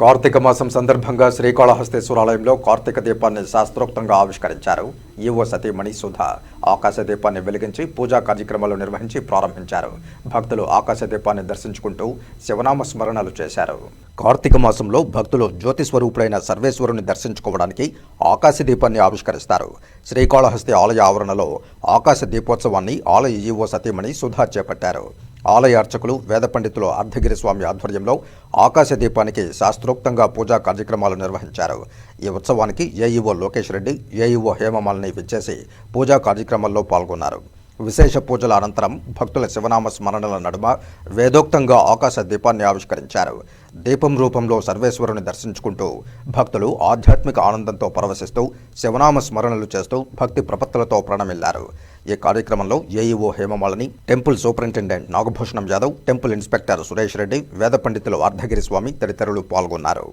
కార్తీక మాసం సందర్భంగా శ్రీకాళహస్తేశ్వరాలయంలో కార్తీక దీపాన్ని శాస్త్రోక్తంగా ఆవిష్కరించారు. ఈవో సతీమణి సుధ ఆకాశ దీపాన్ని వెలిగించి పూజా కార్యక్రమాలు నిర్వహించి ప్రారంభించారు. భక్తులు ఆకాశ దీపాన్ని దర్శించుకుంటూ శివనామ స్మరణలు చేశారు. కార్తీక మాసంలో భక్తులు జ్యోతి స్వరూపుడైన సర్వేశ్వరుని దర్శించుకోవడానికి ఆకాశ దీపాన్ని ఆవిష్కరిస్తారు. శ్రీకాళహస్తి ఆలయ ఆవరణలో ఆకాశ దీపోత్సవాన్ని ఆలయ ఈవో సతీమణి సుధా చేపట్టారు. ఆలయ అర్చకులు వేద పండితులు అర్ధగిరి స్వామి ఆధ్వర్యంలో ఆకాశ దీపానికి శాస్త్రోక్తంగా పూజా కార్యక్రమాలు నిర్వహించారు. ఈ ఉత్సవానికి ఏఈఓ లోకేష్ రెడ్డి ఏఈఓ హేమమాలిని విచ్చేసి పూజా కార్యక్రమాల్లో పాల్గొన్నారు. విశేష పూజల అనంతరం భక్తుల శివనామ స్మరణల నడుమ వేదోక్తంగా ఆకాశ దీపాన్ని ఆవిష్కరించారు. దీపం రూపంలో సర్వేశ్వరుని దర్శించుకుంటూ భక్తులు ఆధ్యాత్మిక ఆనందంతో పరవశిస్తూ శివనామ స్మరణలు చేస్తూ భక్తి ప్రపత్తులతో ప్రణమిల్లారు. ఈ కార్యక్రమంలో AEO Hemamalini temple superintendent Nagabhushanam Yadav temple inspector Suresh Reddy వేద పండితులు అర్ధగిరి స్వామి తదితరులు పాల్గొన్నారు.